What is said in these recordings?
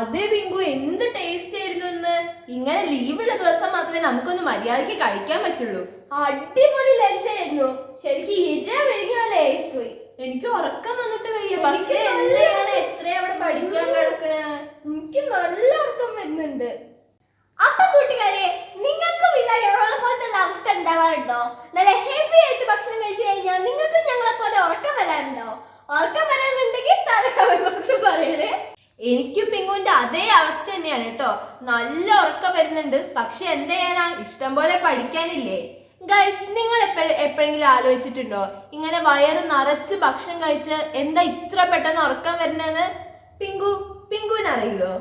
അതെ പിങ്കു എന്ത് ടേസ്റ്റ് ആയിരുന്നു ഇന്ന്? ഇങ്ങനെ ലീവുള്ള ദിവസം മാത്രമേ നമുക്കൊന്ന് മര്യാദയ്ക്ക് കഴിക്കാൻ പറ്റുള്ളൂ. അടിപൊളി ലഞ്ച് ആയിരുന്നു. ശരിക്കും ഇര വിഴുങ്ങിയ പോലെ ആയിപ്പോയി. എനിക്ക് ഉറക്കം വന്നിട്ട് വയ്യ. പക്ഷേ എത്ര എന്താണ് എത്രയാ അവിടെ പഠിക്കാൻ കിടക്കണ? എനിക്ക് നല്ല ഉറക്കം വരുന്നുണ്ട്. അപ്പൊ കൂട്ടുകാരെ നിങ്ങൾക്കും ഇതാ ഞങ്ങളെ പോലത്തെ അവസ്ഥ ഉണ്ടാവാറുണ്ടോ? നല്ല ഹെവി ആയിട്ട് ഭക്ഷണം കഴിച്ചു കഴിഞ്ഞാൽ നിങ്ങൾക്കും ഞങ്ങളെ പോലെ ഉറക്കം വരാറുണ്ടോ? ഉറക്കം വരാനുണ്ടെങ്കിൽ താഴെ പറയണേ. എനിക്കും പിങ്കുവിന്റെ അതേ അവസ്ഥ തന്നെയാണ് കേട്ടോ. നല്ല ഉറക്കം വരുന്നുണ്ട്. പക്ഷെ എന്ത് ചെയ്യാനാ? ഇഷ്ടം പോലെ പഠിക്കാനില്ലേ? ഗൈസ് നിങ്ങൾ എപ്പോഴും എപ്പോഴെങ്കിലും ആലോചിച്ചിട്ടുണ്ടോ? ഇങ്ങനെ വയറ് നിറച്ച് ഭക്ഷണം കഴിച്ച് എന്താ ഇത്ര പെട്ടെന്ന് ഉറക്കം വരുന്നതെന്ന്? പിങ്കു പിങ്കുവിനറിയോ?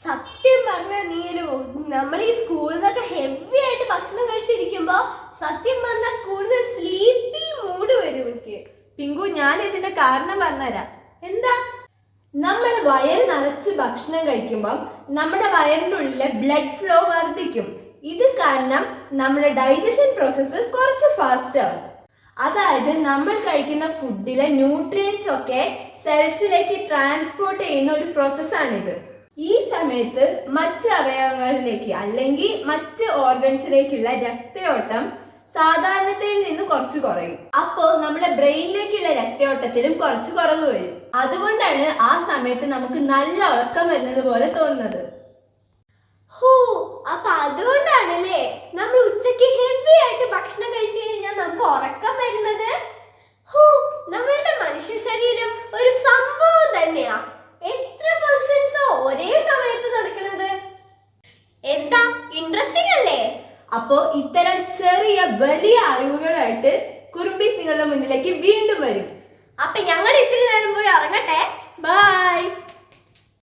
സത്യം പറഞ്ഞ നീലു നമ്മൾ ഈ സ്കൂളിൽ നിന്നൊക്കെ ഹെവി ആയിട്ട് ഭക്ഷണം കഴിച്ചിരിക്കുമ്പോ സത്യം പറഞ്ഞ സ്കൂളിൽ നിന്ന് സ്ലീപ്പി മൂഡ് വരും എനിക്ക്. പിങ്കു ഞാൻ ഇതിന്റെ കാരണം പറഞ്ഞുതരാം. എന്താ? നമ്മൾ വയറ് നിറച്ച് ഭക്ഷണം കഴിക്കുമ്പോൾ നമ്മുടെ വയറിന്റെ ഉള്ളിലെ ബ്ലഡ് ഫ്ലോ വർദ്ധിക്കും. ഇത് കാരണം നമ്മുടെ ഡൈജഷൻ പ്രോസസ്സ് കുറച്ച് ഫാസ്റ്റ് ആവും അതായത് നമ്മൾ കഴിക്കുന്ന ഫുഡിലെ ന്യൂട്രിയൻസ് ഒക്കെ സെൽസിലേക്ക് ട്രാൻസ്പോർട്ട് ചെയ്യുന്ന ഒരു പ്രോസസ്സാണിത് ഈ സമയത്ത് മറ്റ് അവയവങ്ങളിലേക്ക് അല്ലെങ്കിൽ മറ്റ് ഓർഗൻസിലേക്കുള്ള രക്തയോട്ടം സാധാരണത്തിൽ നിന്ന് കുറച്ച് കുറയും. അപ്പോൾ നമ്മുടെ ബ്രെയിനിലേക്കുള്ള രക്തയോട്ടത്തിലും കുറച്ച് കുറവ് വരും. അതുകൊണ്ടാണ് ആ സമയത്ത് നമുക്ക് നല്ല ഉറക്കം വരുന്നത് പോലെ തോന്നുന്നത്. ഹോ അപ്പൊ അതുകൊണ്ടാണല്ലേ നമ്മൾ ഉച്ചയ്ക്ക് ഹെവി ആയിട്ട് ഭക്ഷണം കഴിച്ചു കഴിഞ്ഞാൽ നമുക്ക് ഉറക്കം വരുന്നത്? ഹോ നമ്മളുടെ മനുഷ്യ ശരീരം ഒരു സംഭവം തന്നെയാ. എത്ര ഫങ്ഷൻസോ ഒരേ സമയത്ത് നടക്കുന്നത് എന്താ അപ്പോൾ ഇത്തരം ചെറിയ വലിയ അറിവുകളായിട്ട് കുറുമ്പീസ് നിങ്ങളുടെ മുന്നിലേക്ക് വീണ്ടും വരും.